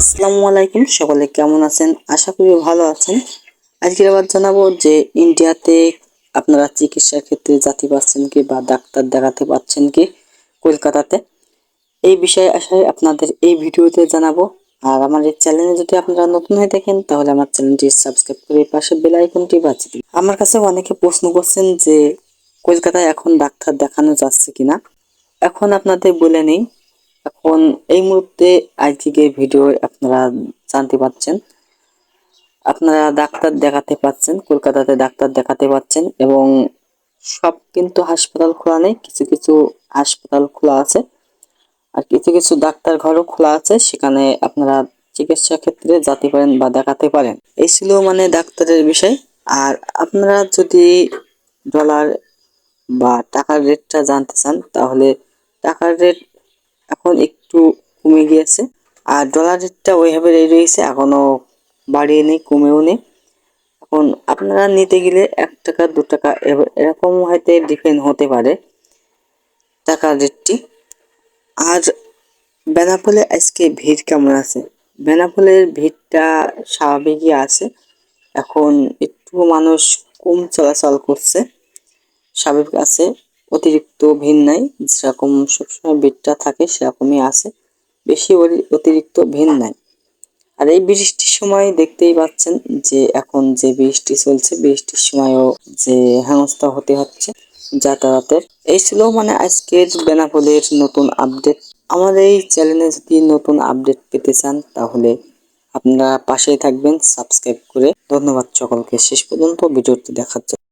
আসসালামু আলাইকুম, সকলে কেমন আছেন? আশা করি ভালো আছেন। আজকে আবার জানাব যে ইন্ডিয়াতে আপনারা চিকিৎসার ক্ষেত্রে যাতে পাচ্ছেন কি বা ডাক্তার দেখাতে পাচ্ছেন কি কলকাতাতে। এই বিষয়ে আশায় আপনাদের এই ভিডিওতে জানাব। আর আমার এই চ্যানেলে যদি আপনারা নতুন হয়ে দেখেন তাহলে আমার চ্যানেলটি সাবস্ক্রাইব করে পাশে বেল আইকনটি বাজিয়ে দিন। আমার কাছে অনেকে প্রশ্ন করছেন যে কলকাতায় এখন ডাক্তার দেখানো যাচ্ছে কিনা? এখন আপনাদের বলে নেই। এখন এই মুহূর্তে আজকে ভিডিও আপনারা জানতে পাচ্ছেন। আপনারা ডাক্তার দেখাতে পাচ্ছেন, কলকাতাতে ডাক্তার দেখাতে পাচ্ছেন এবং সব কিন্তু হাসপাতাল খোলা নেই, কিছু কিছু হাসপাতাল খোলা আছে আর কিছু কিছু ডাক্তার ঘরও খোলা আছে, সেখানে আপনারা চিকিৎসা ক্ষেত্রে যেতে পারেন বা দেখাতে পারেন। এই ছিল মানে ডাক্তারের বিষয়। আর আপনারা যদি ডলার বা টাকার রেটটা জানতে চান, তাহলে টাকার রেট এখন একটু কমে গিয়েছে। আর ডলার রেটটা ওইভাবে রয়েছে এখনও বাড়িয়ে নেই, কমেও নেই। এখন আপনারা নিতে গেলে এক টাকা, দু টাকা এরকম হয়তো ডিপেন্ড হতে পারে টাকার রেটটি আর বেনাপোলে আজকে ভিড় কেমন আছে? বেনাপোলের ভিড়টা স্বাভাবিকই আছে। এখন একটু মানুষ কম চলাচল করছে, স্বাভাবিক আছে। অতিরিক্ত ভিড় নাই, যেরকম সবসময় ভিড়টা থাকে সেরকমই আছে। বেশি অতিরিক্ত ভিড় নাই। আর এই বৃষ্টির সময় দেখতেই পাচ্ছেন যে এখন যে বৃষ্টি চলছে, বৃষ্টির সময়ও যে হেনস্থা হতে হচ্ছে যাতায়াতের। এই ছিল মানে আজকের বেনাপোলের নতুন আপডেট। আমার এই চ্যানেলে যদি নতুন আপডেট পেতে চান, তাহলে আপনারা পাশেই থাকবেন, সাবস্ক্রাইব করে। ধন্যবাদ সকলকে। শেষ পর্যন্ত ভিডিওটি দেখার জন্য।